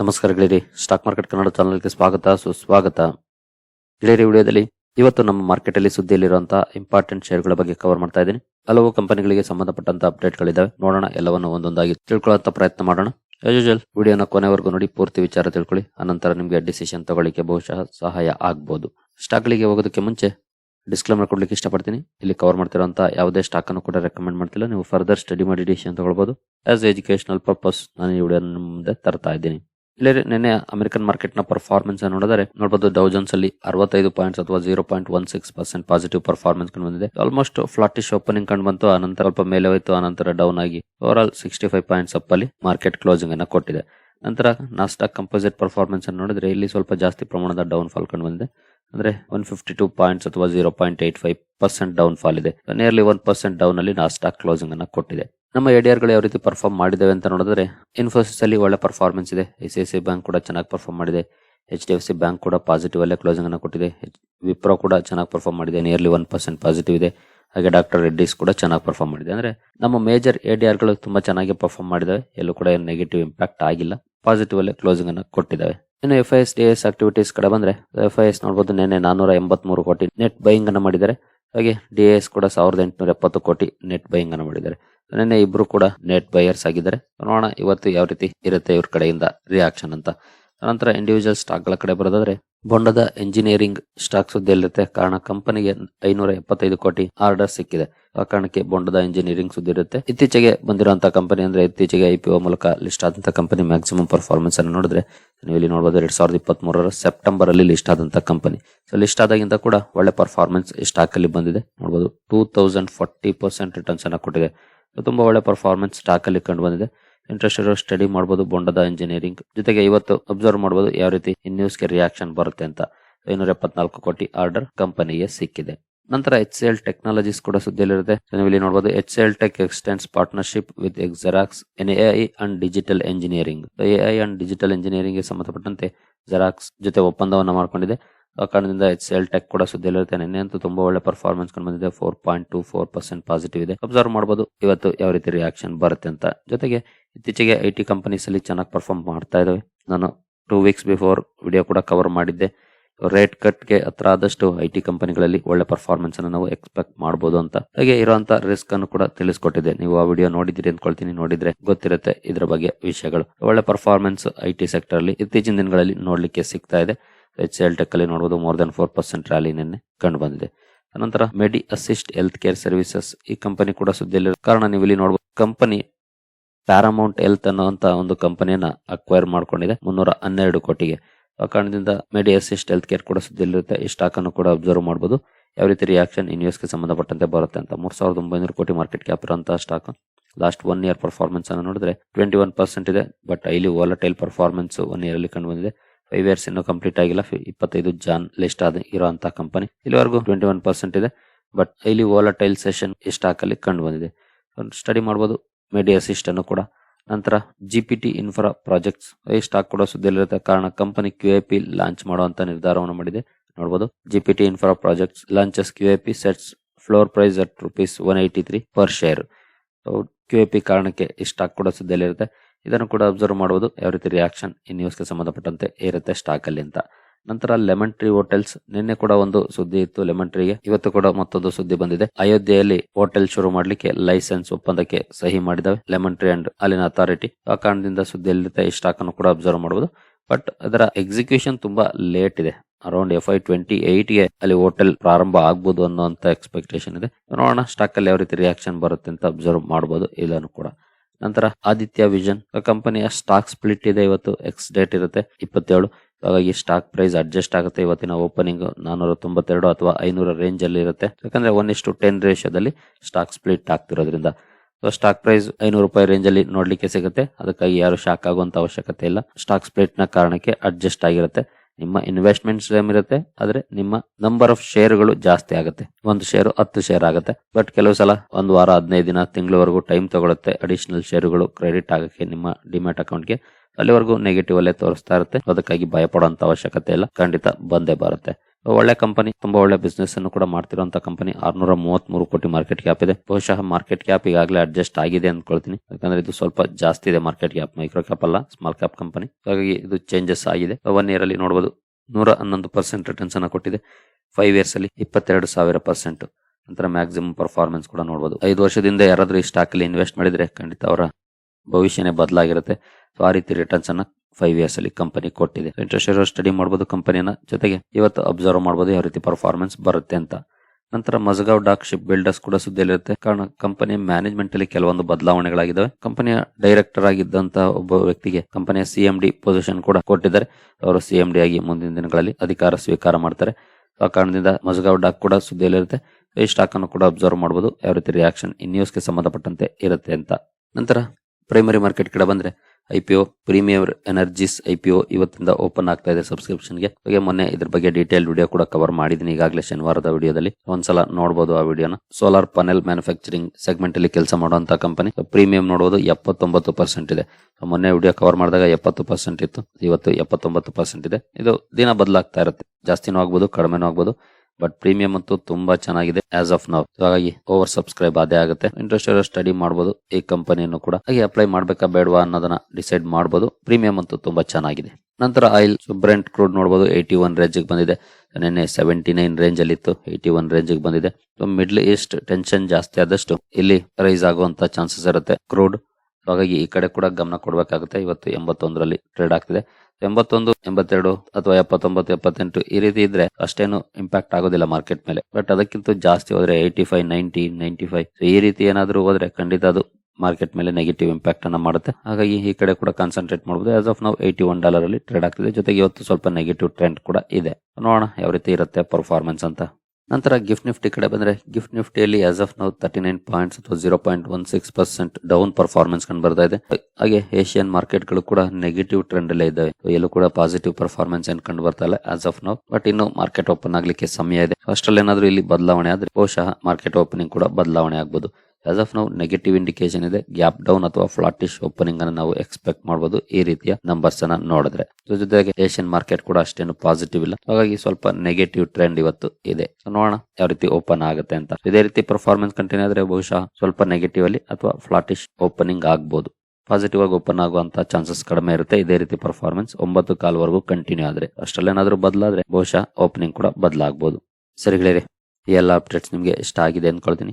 ನಮಸ್ಕಾರ ಗೆಳೆಯರಿ. Stock market Kannada ಚಾನಲ್ಗೆ ಸ್ವಾಗತ, ಸುಸ್ವಾಗತ. ಗೆಳೆಯರಿ, ವಿಡಿಯೋದಲ್ಲಿ ಇವತ್ತು ನಮ್ಮ ಮಾರ್ಕೆಟ್ ಅಲ್ಲಿ ಸುದ್ದಿಯಲ್ಲಿರುವಂತಹ ಇಂಪಾರ್ಟೆಂಟ್ ಶೇರ್ಗಳ ಬಗ್ಗೆ ಕವರ್ ಮಾಡ್ತಾ ಇದ್ದೀನಿ. ಹಲವು ಕಂಪನಿಗಳಿಗೆ ಸಂಬಂಧಪಟ್ಟಂತ ಅಪ್ಡೇಟ್ಗಳಿದಾವೆ ನೋಡೋಣ, ಎಲ್ಲವನ್ನು ಒಂದೊಂದಾಗಿ ತಿಳ್ಕೊಳ್ಳುವಂತ ಪ್ರಯತ್ನ ಮಾಡೋಣ. ಯೂಶುವಲ್ ವಿಡಿಯೋನ ಕೊನೆವರೆಗೂ ನೋಡಿ, ಪೂರ್ತಿ ವಿಚಾರ ತಿಳ್ಕೊಳ್ಳಿ. ಅನಂತರ ನಿಮಗೆ ಡಿಸಿಷನ್ ತಗೊಳ್ಳಿಕ್ಕೆ ಬಹುಶಃ ಸಹಾಯ ಆಗ್ಬೋದು. ಸ್ಟಾಕ್ಗಳಿಗೆ ಹೋಗೋದಕ್ಕೆ ಮುಂಚೆ ಡಿಸ್ಕ್ಲೇಮರ್ ಕೊಡ್ಲಿಕ್ಕೆ ಇಷ್ಟಪಡ್ತೀನಿ. ಇಲ್ಲಿ ಕವರ್ ಮಾಡ್ತಿರುವಂತಹ ಯಾವುದೇ ಸ್ಟಾಕ್ ಅನ್ನು ಕೂಡ ರೆಕಮೆಂಡ್ ಮಾಡ್ತಿಲ್ಲ. ನೀವು ಫರ್ದರ್ ಸ್ಟಡಿ ಮಾಡಿ ಡಿಸಿಷನ್ ತಗೊಳ್ಬಹುದು ಆಸ್ ಎಜುಕೇಶನಲ್ ಪರ್ಪಸ್ ನಾನು ಈ ವಿಡಿಯೋ ಮುಂದೆ ತರ್ತಾ ಇದ್ದೀನಿ. ಇಲ್ಲಿ ನಿನ್ನೆ ಅಮೆರಿಕನ್ ಮಾರ್ಕೆಟ್ನ ಪರ್ಫಾರ್ಮೆನ್ಸ್ ನೋಡಿದರೆ ನೋಡಬಹುದು ಡೌಜನ್ಸ್ ಅಲ್ಲಿ ಅರವತ್ತೈದು ಪಾಯಿಂಟ್ಸ್ ಅಥವಾ zero point one six percent positive performance ಕಂಡು ಬಂದಿದೆ. ಆಲ್ಮೋಸ್ಟ್ ಫ್ಲಾಟಿಶ್ ಓಪನಿಂಗ್ ಕಂಡು ಬಂತು, ಆನಂತರ ಸ್ವಲ್ಪ ಮೇಲೆ ಹೋಯ್ತು, ಆನಂತರ ಡೌನ್ ಆಗಿ overall sixty five points up ಅಲ್ಲಿ ಮಾರ್ಕೆಟ್ ಕ್ಲೋಸಿಂಗ್ ಅನ್ನ ಕೊಟ್ಟಿದೆ. ನಂತರ ನಾಸ್ಟಾಕ್ ಕಂಪೋಸಿಟ್ ಪರ್ಫಾರ್ಮೆನ್ಸ್ ಅನ್ನು ನೋಡಿದ್ರೆ ಇಲ್ಲಿ ಸ್ವಲ್ಪ ಜಾಸ್ತಿ ಪ್ರಮಾಣದ ಡೌನ್ ಫಾಲ್ ಕಂಡು ಬಂದಿದೆ. ಅಂದ್ರೆ ಒನ್ ಫಿಫ್ಟಿ ಟೂ ಪಾಯಿಂಟ್ಸ್ ಅಥವಾ zero point eight five percent down fall ಇದೆ ನಿಯರ್ಲಿ ಒನ್ ಪರ್ಸೆಂಟ್ ಡೌನ್ ಅಲ್ಲಿ ನಾಸ್ಟಾಕ್ ಕ್ಲೋಸಿಂಗ್ ಅನ್ನ ಕೊಟ್ಟಿದೆ. ನಮ್ಮ ಎ ಡಿ ಆರ್ಗಳು ಯಾವ ರೀತಿ ಪರ್ಫಾರ್ಮ್ ಮಾಡಿದಾವೆ ಅಂತ ನೋಡಿದ್ರೆ ಇನ್ಫೋಸಿಸ್ ಅಲ್ಲಿ ಒಳ್ಳೆ ಪರ್ಫಾರ್ಮೆನ್ಸ್ ಇದೆ. I C I C bank ಕೂಡ ಚೆನ್ನಾಗಿ ಪರ್ಫಾರ್ಮ್ ಮಾಡಿದೆ. H D F C bank ಕೂಡ ಪಾಸಿಟಿವ್ ಅಲ್ಲೇ ಕ್ಲೋಸಿಂಗ್ ಅನ್ನು ಕೊಟ್ಟಿದೆ. ವಿಪ್ರೋ ಕೂಡ ಚೆನ್ನಾಗಿ ಪರ್ಫಾರ್ಮ್ ಮಾಡಿದೆ. ನಿಯರ್ಲಿ ಒನ್ ಪರ್ಸೆಂಟ್ ಪಾಸಿಟಿವ್ ಇದೆ. ಹಾಗೆ ಡಾಕ್ಟರ್ ರೆಡ್ಡಿಸ್ ಕೂಡ ಚೆನ್ನಾಗಿ ಪರ್ಫಾರ್ಮ್ ಮಾಡಿದೆ. ಅಂದ್ರೆ ನಮ್ಮ ಮೇಜರ್ ಎ ಡಿ ಆರ್ಗಳು ತುಂಬಾ ಚೆನ್ನಾಗಿ ಪರ್ಫಾರ್ಮ್ ಮಾಡಿದಾವೆ. ಎಲ್ಲೂ ಕೂಡ ನೆಗೆಟಿವ್ ಇಂಪ್ಯಾಕ್ಟ್ ಆಗಿಲ್ಲ. ಪಾಸಿಟಿವ್ ಅಲ್ಲೇ ಕ್ಲೋಸಿಂಗ್ ಅನ್ನು ಕೊಟ್ಟಿದ್ದಾವೆ ಇನ್ನು F I S D S activities ಕಡೆ ಬಂದ್ರೆ ಎಫ್ ಐ ಎಸ್ ನೋಡಬಹುದು ನಿನ್ನೆ ನಾನೂರ ಎಂಬತ್ಮೂರು ಕೋಟಿ ನೆಟ್ ಬೈಯಿಂಗ್ ಅನ್ನು ಮಾಡಿದ್ದಾರೆ. ಹಾಗೆ ಡಿ ಎಸ್ ಕೂಡ ಸಾವಿರದ ಎಂಟುನೂರ ಎಪ್ಪತ್ತು ಕೋಟಿ ನೆಟ್ ಬೈಯಿಂಗ್ ಅನ್ನು ಮಾಡಿದ್ದಾರೆ. ನಿನ್ನೆ ಇಬ್ರು ಕೂಡ ನೆಟ್ ಬೈಯರ್ಸ್ ಆಗಿದ್ದಾರೆ. ನೋಡೋಣ ಇವತ್ತು ಯಾವ ರೀತಿ ಇರುತ್ತೆ ಇವ್ರ ಕಡೆಯಿಂದ ರಿಯಾಕ್ಷನ್ ಅಂತ. ನಂತರ ಇಂಡಿವಿಜುವಲ್ ಸ್ಟಾಕ್ಗಳ ಕಡೆ ಬರೋದಾದ್ರೆ ಬೊಂಡದ ಇಂಜಿನಿಯರಿಂಗ್ ಸ್ಟಾಕ್ ಸುದ್ದಿಯಲ್ಲಿರುತ್ತೆ. ಕಾರಣ ಕಂಪನಿಗೆ ಐನೂರ ಎಪ್ಪತ್ತೈದು ಕೋಟಿ ಆರ್ಡರ್ ಸಿಕ್ಕಿದೆ. ಆ ಕಾರಣಕ್ಕೆ ಬೊಂಡದ ಇಂಜಿನಿಯರಿಂಗ್ ಸುದ್ದಿ ಇರುತ್ತೆ. ಇತ್ತೀಚೆಗೆ ಬಂದಿರುವಂತಹ ಕಂಪನಿ ಅಂದ್ರೆ ಇತ್ತೀಚೆಗೆ ಐಪಿಒ ಮೂಲಕ ಲಿಸ್ಟ್ ಆದಂತಹ ಕಂಪನಿ ಮ್ಯಾಕ್ಸಿಮಮ್ ಪರ್ಫಾರ್ಮೆನ್ಸ್ ಅನ್ನು ನೋಡಿದ್ರೆ ನೀವು ಇಲ್ಲಿ ನೋಡಬಹುದು ಎರಡ್ ಸಾವಿರದ ಇಪ್ಪತ್ತ್ ಮೂರರ ಸೆಪ್ಟೆಂಬರ್ ಅಲ್ಲಿ ಲಿಸ್ಟ್ ಆದಂತಹ ಕಂಪನಿ ಸೊ ಲಿಸ್ಟ್ ಆದಾಗಿಂದ ಕೂಡ ಒಳ್ಳೆ ಪರ್ಫಾರ್ಮೆನ್ಸ್ ಸ್ಟಾಕ್ ಅಲ್ಲಿ ಬಂದಿದೆ. ನೋಡಬಹುದು two thousand forty percent returns ಅನ್ನ ಕೊಟ್ಟಿದೆ. ತುಂಬಾ ಒಳ್ಳೆ ಪರ್ಫಾರ್ಮೆನ್ಸ್ ಸ್ಟಾಕ್ ಅಲ್ಲಿ ಕಂಡು ಬಂದಿದೆ. ಇಂಟ್ರೆಸ್ಟ್ ಇರೋ ಸ್ಟಡಿ ಮಾಡಬಹುದು ಬೊಂಡದ ಇಂಜಿನಿಯರಿಂಗ್ ಜೊತೆಗೆ ಇವತ್ತು ಅಬ್ಸರ್ವ್ ಮಾಡಬಹುದು ಯಾವ ರೀತಿ ಈ ನ್ಯೂಸ್ಗೆ ರಿಯಾಕ್ಷನ್ ಬರುತ್ತೆ ಅಂತ. ಐನೂರ ಎಪ್ಪತ್ನಾಲ್ಕು ಕೋಟಿ ಆರ್ಡರ್ ಕಂಪನಿಗೆ ಸಿಕ್ಕಿದೆ. ನಂತರ ಎಚ್ ಎಲ್ ಟೆಕ್ನಾಲಜೀಸ್ ಕೂಡ ಸುದ್ದಿಯಲ್ಲಿರುತ್ತೆ. ನೀವು ಇಲ್ಲಿ ನೋಡಬಹುದು H L tech extends partnership with Xerox in A I and digital engineering I and digital ಎಂಜಿನಿಯರಿಂಗ್ಗೆ ಸಂಬಂಧಪಟ್ಟಂತೆ ಜೆರಾಕ್ಸ್ ಜೊತೆ ಒಪ್ಪಂದವನ್ನು ಮಾಡ್ಕೊಂಡಿದೆ. ಆ ಕಾರಣದಿಂದ ಎಚ್ ಎಲ್ ಟೆಕ್ ಕೂಡ ಸುದ್ದಿಯಲ್ಲಿರುತ್ತೆ ನಿನ್ನೆ ಅಂತೂ ತುಂಬಾ ಒಳ್ಳೆ ಪರ್ಫಾರ್ಮೆನ್ಸ್ ಕಂಡು ಬಂದಿದೆ four point two four percent positive ಇದೆ. ಅಬ್ಸರ್ವ್ ಮಾಡಬಹುದು ಇವತ್ತು ಯಾವ ರೀತಿ ರಿಯಾಕ್ಷನ್ ಬರುತ್ತೆ ಅಂತ. ಜೊತೆಗೆ ಇತ್ತೀಚೆಗೆ ಐ ಟಿ ಕಂಪನೀಸ್ ಅಲ್ಲಿ ಚೆನ್ನಾಗಿ ಪರ್ಫಾರ್ಮ್ ಮಾಡ್ತಾ ಇದಾವೆ. ನಾನು ಟೂ ವೀಕ್ಸ್ ಬಿಫೋರ್ ವಿಡಿಯೋ ಕೂಡ ಕವರ್ ಮಾಡಿದ್ದೆ. ರೇಟ್ ಕಟ್ಗೆ ಹತ್ರ ಆದಷ್ಟು ಐ ಟಿ ಕಂಪನಿಗಳಲ್ಲಿ ಒಳ್ಳೆ ಪರ್ಫಾರ್ಮೆನ್ಸ್ ಅನ್ನು ನಾವು ಎಕ್ಸ್ಪೆಕ್ಟ್ ಮಾಡಬಹುದು ಅಂತ. ಹಾಗೆ ಇರುವಂತ ರಿಸ್ಕ್ ಅನ್ನು ಕೂಡ ತಿಳಿಸ್ಕೊಟ್ಟಿದೆ. ನೀವು ಆ ವಿಡಿಯೋ ನೋಡಿದಿರಿ ಅಂದ್ಕೊಳ್ತೀನಿ ನೋಡಿದ್ರೆ ಗೊತ್ತಿರುತ್ತೆ ಇದ್ರ ಬಗ್ಗೆ ವಿಷಯಗಳು. ಒಳ್ಳೆ ಪರ್ಫಾರ್ಮೆನ್ಸ್ ಐ ಟಿ ಸೆಕ್ಟರ್ ಅಲ್ಲಿ ಇತ್ತೀಚಿನ ದಿನಗಳಲ್ಲಿ ನೋಡ್ಲಿಕ್ಕೆ ಸಿಗ್ತಾ ಇದೆ. ಎಚ್ ಎಲ್ ಟೆಕ್ ಅಲ್ಲಿ ನೋಡಬಹುದು more than four percent rally ನಿನ್ನೆ ಕಂಡು ಬಂದಿದೆ. ನಂತರ Medi Assist health care services ಈ ಕಂಪನಿ ಕೂಡ ಸುದ್ದಿಯಲ್ಲಿ ಕಾರಣ ನೀವು ಇಲ್ಲಿ ನೋಡಬಹುದು ಕಂಪನಿ ಪ್ಯಾರಾಮೌಂಟ್ ಹೆಲ್ತ್ ಅನ್ನುವಂತ ಒಂದು ಕಂಪನಿಯನ್ನ ಅಕ್ವೈರ್ ಮಾಡ್ಕೊಂಡಿದೆ, ಮುನ್ನೂರ ಹನ್ನೆರಡು ಕೋಟಿಗೆ. ಆ ಕಾರಣದಿಂದ ಮೆಡಿ ಅಸಿಸ್ಟ್ ಹೆಲ್ತ್ ಕೇರ್ ಕೂಡ ಸುದ್ದಿಯಲ್ಲಿರುತ್ತೆ, ಈ ಸ್ಟಾಕ್ ಅನ್ನು ಕೂಡ ಅಬ್ಸರ್ವ್ ಮಾಡಬಹುದು ಯಾವ ರೀತಿ ರಿಯಾಕ್ಷನ್ ಇನ್ವೆಸ್ಗೆ ಸಂಬಂಧಪಟ್ಟಂತೆ ಬರುತ್ತೆ ಅಂತ. ಮೂರ್ ಸಾವಿರದ ಒಂಬೈನೂರು ಕೋಟಿ ಮಾರ್ಕೆಟ್ ಕ್ಯಾಪ್ ಇರುವಂತ stock last one year performance ಅನ್ನು ನೋಡಿದ್ರೆ ಟ್ವೆಂಟಿ ಒನ್ ಪರ್ಸೆಂಟ್ ಇದೆ ಬಟ್ ಇಲ್ಲಿ ವಾಲಟೈಲ್ ಪರ್ಫಾರ್ಮೆನ್ಸ್ ಒನ್ ಇಯರ್ ಅಲ್ಲಿ ಕಂಡು ಬಂದಿದೆ. ಫೈವ್ ಇಯರ್ಸ್ ಇನ್ನೂ ಕಂಪ್ಲೀಟ್ ಆಗಿಲ್ಲ. ಇಪ್ಪತ್ತೈದು ಜಾನ್ ಲಿಸ್ಟ್ ಆದ ಇರುವಂತಹ ಕಂಪನಿ ಇಲ್ಲಿವರೆಗೂ ಟ್ವೆಂಟಿ ಒನ್ ಪರ್ಸೆಂಟ್ ಇದೆ. ಬಟ್ ಇಲ್ಲಿ ವಾಲಟೈಲ್ ಸೆಷನ್ ಸ್ಟಾಕ್ ಅಲ್ಲಿ ಕಂಡು ಬಂದಿದೆ. ಸ್ಟಡಿ ಮಾಡಬಹುದು ಮೇಡಿ ಅಸಿಸ್ಟ್ ಅನ್ನು ಕೂಡ. ನಂತರ ಜಿ ಪಿ ಇನ್ಫ್ರಾ ಪ್ರಾಜೆಕ್ಟ್ಸ್ ಈ ಸ್ಟಾಕ್ ಕೂಡ ಸುದ್ದಿಯಲ್ಲಿರುತ್ತೆ ಕಾರಣ company Q I P launch ಮಾಡುವಂತ ನಿರ್ಧಾರವನ್ನು ಮಾಡಿದೆ. ನೋಡಬಹುದು G P infra projects launches Q I P sets floor price at rupees one eighty three per share Q I P ಕಾರಣಕ್ಕೆ ಈ ಸ್ಟಾಕ್ ಕೂಡ ಸುದ್ದಿಯಲ್ಲಿರುತ್ತೆ? ಇದನ್ನು ಕೂಡ ಅಬ್ಸರ್ವ್ ಮಾಡಬಹುದು ಯಾವ ರೀತಿ ರಿಯಾಕ್ಷನ್ ಈ ನ್ಯೂಸ್ಗೆ ಸಂಬಂಧಪಟ್ಟಂತೆ ಇರುತ್ತೆ ಸ್ಟಾಕ್ ಅಲ್ಲಿ ಅಂತ. ನಂತರ ಲೆಮನ್ ಟ್ರೀ ಹೋಟೆಲ್ಸ್ ನಿನ್ನೆ ಕೂಡ ಒಂದು ಸುದ್ದಿ ಇತ್ತು ಲೆಮನ್ ಟ್ರೀಗೆ ಇವತ್ತು ಕೂಡ ಮತ್ತೊಂದು ಸುದ್ದಿ ಬಂದಿದೆ. ಅಯೋಧ್ಯೆಯಲ್ಲಿ ಹೋಟೆಲ್ ಶುರು ಮಾಡಲಿಕ್ಕೆ ಲೈಸೆನ್ಸ್ ಒಪ್ಪಂದಕ್ಕೆ ಸಹಿ ಮಾಡಿದವೆ ಲೆಮನ್ ಟ್ರೀ ಅಂಡ್ ಅಲ್ಲಿನ ಅಥಾರಿಟಿ ಆ ಕಾರಣದಿಂದ ಸುದ್ದಿಯಲ್ಲಿರುತ್ತೆ, ಈ ಸ್ಟಾಕ್ ಅನ್ನು ಕೂಡ ಅಬ್ಸರ್ವ್ ಮಾಡಬಹುದು ಬಟ್ ಅದರ ಎಕ್ಸಿಕ್ಯೂಷನ್ ತುಂಬಾ ಲೇಟ್ ಇದೆ. ಅರೌಂಡ್ ಎಫ್ ಐ ಟ್ವೆಂಟಿ ಏಟ್ಗೆ ಅಲ್ಲಿ ಹೋಟೆಲ್ ಪ್ರಾರಂಭ ಆಗ್ಬೋದು ಅನ್ನೋ ಎಕ್ಸ್ಪೆಕ್ಟೇಷನ್ ಇದೆ. ನೋಡೋಣ ಸ್ಟಾಕ್ ಅಲ್ಲಿ ಯಾವ ರೀತಿ ರಿಯಾಕ್ಷನ್ ಬರುತ್ತೆ ಅಂತ ಅಬ್ಸರ್ವ್ ಮಾಡಬಹುದು ಇದನ್ನು ಕೂಡ. ನಂತರ ಆದಿತ್ಯ ವಿಷನ್ ಕಂಪನಿಯ ಸ್ಟಾಕ್ ಸ್ಪ್ಲಿಟ್ ಇದೆ, ಇವತ್ತು ಎಕ್ಸ್ ಡೇಟ್ ಇರುತ್ತೆ, ಇಪ್ಪತ್ತೇಳು. ಹಾಗಾಗಿ ಸ್ಟಾಕ್ ಪ್ರೈಸ್ ಅಡ್ಜಸ್ಟ್ ಆಗುತ್ತೆ, ಇವತ್ತಿನ ಓಪನಿಂಗ್ ನಾನೂರ ತೊಂಬತ್ತೆರಡು ಅಥವಾ ಐನೂರ ರೇಂಜ್ ಅಲ್ಲಿ ಇರುತ್ತೆ. ಯಾಕಂದ್ರೆ ಒನ್ ಇಷ್ಟು ಟೆನ್ ರೇಷಿಯೋದಲ್ಲಿ ಸ್ಟಾಕ್ ಸ್ಪ್ಲಿಟ್ ಆಗ್ತಿರೋದ್ರಿಂದ. ಸೊ ಸ್ಟಾಕ್ ಪ್ರೈಸ್ ಐನೂರು ರೂಪಾಯಿ ರೇಂಜ್ ಅಲ್ಲಿ ನೋಡ್ಲಿಕ್ಕೆ ಸಿಗುತ್ತೆ. ಅದಕ್ಕಾಗಿ ಯಾರು ಶಾಕ್ ಆಗುವಂತ ಅವಶ್ಯಕತೆ ಇಲ್ಲ. ಸ್ಟಾಕ್ ಸ್ಪ್ಲಿಟ್ನ ಕಾರಣಕ್ಕೆ ಅಡ್ಜಸ್ಟ್ ಆಗಿರುತ್ತೆ. ನಿಮ್ಮ ಇನ್ವೆಸ್ಟ್ಮೆಂಟ್ ಸೇಮ್ ಇರುತ್ತೆ, ಆದ್ರೆ ನಿಮ್ಮ ನಂಬರ್ ಆಫ್ ಶೇರ್ಗಳು ಜಾಸ್ತಿ ಆಗುತ್ತೆ. ಒಂದು ಶೇರು ಹತ್ತು ಶೇರ್ ಆಗುತ್ತೆ. ಬಟ್ ಕೆಲವು ಸಲ ಒಂದು ವಾರ, ಹದಿನೈದು ದಿನ, ತಿಂಗಳವರೆಗೂ ಟೈಮ್ ತಗೊಳುತ್ತೆ. ಅಡಿಷನಲ್ ಶೇರುಗಳು ಕ್ರೆಡಿಟ್ ಆಗಕ್ಕೆ ನಿಮ್ಮ ಡಿಮ್ಯಾಟ್ ಅಕೌಂಟ್ಗೆ ಅಲ್ಲಿವರೆಗೂ ನೆಗೆಟಿವ್ ಅಲ್ಲೇ ತೋರಿಸ್ತಾ ಇರುತ್ತೆ. ಅದಕ್ಕಾಗಿ ಭಯಪಡುವಂತ ಅವಶ್ಯಕತೆ ಇಲ್ಲ. ಖಂಡಿತ ಬಂದೇ ಬರುತ್ತೆ. ಒಳ್ಳೆ ಕಂಪನಿ ತುಂಬಾ ಒಳ್ಳೆ ಬಿಸ್ನೆಸ್ ಅನ್ನು ಕೂಡ ಮಾಡ್ತಿರುವಂತ ಕಂಪನಿ ಆರ್ನೂರ ಮೂವತ್ಮೂರು ಕೋಟಿ ಮಾರ್ಕೆಟ್ ಕ್ಯಾಪ್ ಇದೆ. ಬಹುಶಃ ಮಾರ್ಕೆಟ್ ಕ್ಯಾಪ್ ಈಗಾಗಲೇ ಅಡ್ಜಸ್ಟ್ ಆಗಿದೆ ಅನ್ಕೊಳ್ತೀನಿ. ಯಾಕಂದ್ರೆ ಇದು ಸ್ವಲ್ಪ ಜಾಸ್ತಿ ಇದೆ ಮಾರ್ಕೆಟ್ ಕ್ಯಾಪ್ ಮೈಕ್ರೋ ಕ್ಯಾಪ್ ಅಲ್ಲ ಸ್ಮಾಲ್ ಕ್ಯಾಪ್ ಕಂಪನಿ ಹಾಗಾಗಿ ಇದು ಚೇಂಜಸ್ ಆಗಿದೆ. ಒನ್ ಇಯರ್ ಅಲ್ಲಿ ನೋಡಬಹುದು ನೂರ ಹನ್ನೊಂದು ಪರ್ಸೆಂಟ್ ರಿಟರ್ನ್ಸ್ ಅನ್ನ ಕೊಟ್ಟಿದೆ. ಫೈವ್ ಇಯರ್ಸ್ ಅಲ್ಲಿ ಇಪ್ಪತ್ತೆರಡು ಸಾವಿರ ಪರ್ಸೆಂಟ್ ನಂತರ ಮ್ಯಾಕ್ಸಿಮಮ್ ಪರ್ಫಾರ್ಮೆನ್ಸ್ ಕೂಡ ನೋಡಬಹುದು ಐದು ವರ್ಷದಿಂದ ಯಾರಾದ್ರೂ ಈ ಸ್ಟಾಕ್ ಅಲ್ಲಿ ಇನ್ವೆಸ್ಟ್ ಮಾಡಿದ್ರೆ ಖಂಡಿತ ಅವರ ಭವಿಷ್ಯನೇ ಬದಲಾಗಿರುತ್ತೆ. ಸೊ ಆ ರೀತಿ ರಿಟರ್ನ್ಸ್ ಅನ್ನ ಫೈವ್ ಇಯರ್ಸ್ ಅಲ್ಲಿ ಕಂಪನಿ ಕೊಟ್ಟಿದೆ. ಇಂಟ್ರೆಸ್ಟ್ ಇರೋ ಸ್ಟಡಿ ಮಾಡಬಹುದು ಕಂಪನಿನ ಜೊತೆಗೆ ಇವತ್ತು ಅಬ್ಸರ್ವ್ ಮಾಡಬಹುದು ಯಾವ ರೀತಿ ಪರ್ಫಾರ್ಮೆನ್ಸ್ ಬರುತ್ತೆ ಅಂತ. ನಂತರ ಮಜಗಾವ್ ಡಾಕ್ ಶಿಪ್ ಬಿಲ್ಡರ್ಸ್ ಕೂಡ ಸುದ್ದಿಯಲ್ಲಿರುತ್ತೆ. ಕಾರಣ ಕಂಪನಿ ಮ್ಯಾನೇಜ್ಮೆಂಟ್ ಅಲ್ಲಿ ಕೆಲವೊಂದು ಬದಲಾವಣೆಗಳಾಗಿದ್ದಾವೆ. ಕಂಪನಿಯ ಡೈರೆಕ್ಟರ್ ಆಗಿದ್ದಂತ ಒಬ್ಬ ವ್ಯಕ್ತಿಗೆ ಕಂಪನಿಯ ಸಿಎಂ ಡಿ ಪೊಸಿಷನ್ ಕೂಡ ಕೊಟ್ಟಿದ್ದಾರೆ. ಅವರು ಸಿಎಂ ಡಿ ಆಗಿ ಮುಂದಿನ ದಿನಗಳಲ್ಲಿ ಅಧಿಕಾರ ಸ್ವೀಕಾರ ಮಾಡ್ತಾರೆ. ಆ ಕಾರಣದಿಂದ ಮಜಗಾವ್ ಡಾಕ್ ಕೂಡ ಸುದ್ದಿಯಲ್ಲಿರುತ್ತೆ. ಈ ಸ್ಟಾಕ್ ಅನ್ನು ಕೂಡ ಅಬ್ಸರ್ವ್ ಮಾಡಬಹುದು ಯಾವ ರೀತಿ ರಿಯಾಕ್ಷನ್ ಈ ನ್ಯೂಸ್ಗೆ ಸಂಬಂಧಪಟ್ಟಂತೆ ಇರುತ್ತೆ ಅಂತ. ನಂತರ ಪ್ರೈಮರಿ ಮಾರ್ಕೆಟ್ ಕಡೆ ಬಂದ್ರೆ ಐಪಿಒ ಪ್ರೀಮಿಯರ್ ಎನರ್ಜೀಸ್ ಒ ಇವತ್ತಿಂದ ಓಪನ್ ಆಗ್ತಾ ಇದೆ ಸಬ್ಸ್ಕ್ರಿಪ್ಷನ್ಗೆ ಹಾಗೆ ಮೊನ್ನೆ ಇದ್ರ ಬಗ್ಗೆ ಡೀಟೇಲ್ ವಿಡಿಯೋ ಕೂಡ ಕವರ್ ಮಾಡಿದೀನಿ ಈಗಾಗಲೇ ಶನಿವಾರದ ವಿಡಿಯೋದಲ್ಲಿ ಒಂದ್ಸಲ ನೋಡಬಹುದು ಆ ವಿಡಿಯೋನ. ಸೋಲಾರ್ ಪನೆಲ್ ಮ್ಯಾನುಫ್ಯಾಕ್ಚರಿಂಗ್ ಸೆಗ್ಮೆಂಟ್ ಅಲ್ಲಿ ಕೆಲಸ ಮಾಡುವಂತ ಕಂಪನಿ ಪ್ರೀಮಿಯಂ ನೋಡಬಹುದು ಎಪ್ಪತ್ತೊಂಬತ್ತು ಪರ್ಸೆಂಟ್ ಇದೆ. ಮೊನ್ನೆ ವಿಡಿಯೋ ಕವರ್ ಮಾಡಿದಾಗ ಎಪ್ಪತ್ತು ಪರ್ಸೆಂಟ್ ಇತ್ತು. ಇವತ್ತು ಎಪ್ಪತ್ತೊಂಬತ್ತು ಪರ್ಸೆಂಟ್ ಇದೆ. ಇದು ದಿನ ಬದಲಾಗ್ತಾ ಇರುತ್ತೆ. ಜಾಸ್ತಿನೂ ಆಗ್ಬೋದು, ಕಡಿಮೆನೂ ಆಗ್ಬೋದು. ಬಟ್ ಪ್ರೀಮಿಯಂ ಅಂತೂ ತುಂಬಾ ಚೆನ್ನಾಗಿದೆ ಆಸ್ ಆಫ್ ನೌ ಹಾಗಾಗಿ ಓವರ್ ಸಬ್ಸ್ಕ್ರೈಬ್ ಅದೇ ಆಗುತ್ತೆ. ಇಂಟ್ರೆಸ್ಟ್ ಇರೋ ಸ್ಟಡಿ ಮಾಡಬಹುದು ಈ ಕಂಪನಿಯನ್ನು ಕೂಡ. ಹಾಗೆ ಅಪ್ಲೈ ಮಾಡ್ಬೇಕಾ ಬೇಡವಾ ಅನ್ನೋದನ್ನ ಡಿಸೈಡ್ ಮಾಡಬಹುದು ಪ್ರೀಮಿಯಂ ಅಂತೂ ತುಂಬಾ ಚೆನ್ನಾಗಿದೆ. ನಂತರ ಆಯಿಲ್ ಬ್ರೆಂಟ್ ಕ್ರೂಡ್ ನೋಡಬಹುದು ಏಯ್ಟಿ ಒನ್ ರೇಂಜ್ ಬಂದಿದೆ. ನಿನ್ನೆ ಸೆವೆಂಟಿ ನೈನ್ ರೇಂಜ್ ಅಲ್ಲಿ ಇತ್ತು. ಏಯ್ಟಿ ಒನ್ ರೇಂಜ್ ಬಂದಿದೆ. ಮಿಡ್ಲ್ ಈಸ್ಟ್ ಟೆನ್ಷನ್ ಜಾಸ್ತಿ ಆದಷ್ಟು ಇಲ್ಲಿ ರೈಸ್ ಆಗುವಂತ ಚಾನ್ಸಸ್ ಇರುತ್ತೆ. ಕ್ರೂಡ್ ಹಾಗಾಗಿ ಈ ಕಡೆ ಕೂಡ ಗಮನ ಕೊಡಬೇಕಾಗುತ್ತೆ. ಇವತ್ತು ಎಂಬತ್ತೊಂದರಲ್ಲಿ ಟ್ರೇಡ್ ಆಗ್ತಿದೆ. ಎಂಬತ್ತೊಂದು, ಎಂಬತ್ತೆರಡು ಅಥವಾ ಎಪ್ಪತ್ತೊಂಬತ್ತು, ಎಪ್ಪತ್ತೆಂಟು ಈ ರೀತಿ ಇದ್ರೆ ಅಷ್ಟೇನು ಇಂಪ್ಯಾಕ್ಟ್ ಆಗೋದಿಲ್ಲ ಮಾರ್ಕೆಟ್ ಮೇಲೆ. ಬಟ್ ಅದಕ್ಕಿಂತ ಜಾಸ್ತಿ ಹೋದ್ರೆ eighty five ninety ninety five ಈ ರೀತಿ ಏನಾದರೂ ಹೋದ್ರೆ ಖಂಡಿತ ಅದು ಮಾರ್ಕೆಟ್ ಮೇಲೆ ನೆಗೆಟಿವ್ ಇಂಪ್ಯಾಕ್ಟ್ ಅನ್ನ ಮಾಡುತ್ತೆ. ಹಾಗಾಗಿ ಈ ಕಡೆ ಕೂಡ ಕಾನ್ಸಂಟ್ರೇಟ್ ಮಾಡಬಹುದು ಆಸ್ ಆಫ್ ನಾವು ಏಯ್ಟಿ ಒನ್ ಡಾಲರ್ ಅಲ್ಲಿ ಟ್ರೇಡ್ ಆಗ್ತಿದೆ. ಜೊತೆಗೆ ಇವತ್ತು ಸ್ವಲ್ಪ ನೆಗೆಟಿವ್ ಟ್ರೆಂಡ್ ಕೂಡ ಇದೆ. ನೋಡೋಣ ಯಾವ ರೀತಿ ಇರುತ್ತೆ ಪರ್ಫಾರ್ಮೆನ್ಸ್ ಅಂತ. ನಂತರ ಗಿಫ್ಟ್ ನಿಫ್ಟಿ ಕಡೆ ಬಂದ್ರೆ gift ನಿಫ್ಟಿಯಲ್ಲಿ as of now thirty nine points ಅಥವಾ zero point one six percent down performance ಕಂಡು ಬರ್ತಾ ಇದೆ. ಹಾಗೆ ಏಷ್ಯನ್ ಮಾರ್ಕೆಟ್ಗಳು ಕೂಡ ನೆಗೆಟಿವ್ ಟ್ರೆಂಡ್ ಅಲ್ಲೇ ಇದ್ದಾವೆ. ಎಲ್ಲೂ ಕೂಡ ಪಾಸಿಟಿವ್ ಪರ್ಫಾರ್ಮೆನ್ಸ್ ಏನ್ ಕಂಡು ಬರ್ತಾ ಇಲ್ಲ ಆಸ್ ಆಫ್ ನೌ ಬಟ್ ಇನ್ನು ಮಾರ್ಕೆಟ್ ಓಪನ್ ಆಗಲಿಕ್ಕೆ ಸಮಯ ಇದೆ. ಅಷ್ಟರಲ್ಲಿ ಏನಾದ್ರೂ ಇಲ್ಲಿ ಬದಲಾವಣೆ ಆದ್ರೆ ಬಹುಶಃ ಮಾರ್ಕೆಟ್ ಓಪನಿಂಗ್ ಕೂಡ ಬದಲಾವಣೆ ಆಗ್ಬೋದು. ಆಸ್ ಆಫ್ ನಾವು ನೆಗೆಟಿವ್ ಇಂಡಿಕೇಶನ್ ಇದೆ. ಗ್ಯಾಪ್ ಡೌನ್ ಅಥವಾ ಫ್ಲಾಟಿಶ್ ಓಪನಿಂಗ್ ಅನ್ನು ನಾವು ಎಕ್ಸ್ಪೆಕ್ಟ್ ಮಾಡಬಹುದು ಈ ರೀತಿಯ ನಂಬರ್ಸ್ ಅನ್ನ ನೋಡಿದ್ರೆ. ಜೊತೆಗೆ ಏಷ್ಯನ್ ಮಾರ್ಕೆಟ್ ಕೂಡ ಅಷ್ಟೇನು ಪಾಸಿಟಿವ್ ಇಲ್ಲ. ಹಾಗಾಗಿ ಸ್ವಲ್ಪ ನೆಗೆಟಿವ್ ಟ್ರೆಂಡ್ ಇವತ್ತು ಇದೆ. ನೋಡೋಣ ಯಾವ ರೀತಿ ಓಪನ್ ಆಗುತ್ತೆ ಅಂತ. ಇದೇ ರೀತಿ ಪರ್ಫಾರ್ಮೆನ್ಸ್ ಕಂಟಿನ್ಯೂ ಆದ್ರೆ ಬಹುಶಃ ಸ್ವಲ್ಪ ನೆಗೆಟಿವ್ ಅಲ್ಲಿ ಅಥವಾ ಫ್ಲಾಟಿಶ್ ಓಪನಿಂಗ್ ಆಗ್ಬಹುದು ಪಾಸಿಟಿವ್ ಆಗಿ ಓಪನ್ ಆಗುವಂತ ಚಾನ್ಸಸ್ ಕಡಿಮೆ ಇರುತ್ತೆ. ಇದೇ ರೀತಿ ಪರ್ಫಾರ್ಮೆನ್ಸ್ ಒಂಬತ್ತು ಕಾಲ್ವರೆಗೂ ಕಂಟಿನ್ಯೂ ಆದ್ರೆ. ಅಷ್ಟಲ್ಲೇನಾದ್ರೂ ಬದಲಾದ್ರೆ ಬಹುಶಃ ಓಪನಿಂಗ್ ಕೂಡ ಬದಲಾಗಬಹುದು ಸರಿ ಗೆಳೆಯರೆ, ಈ ಎಲ್ಲ ಅಪ್ಡೇಟ್ಸ್ ನಿಮಗೆ ಇಷ್ಟ ಆಗಿದೆ ಅನ್ಕೊಳ್ತೀನಿ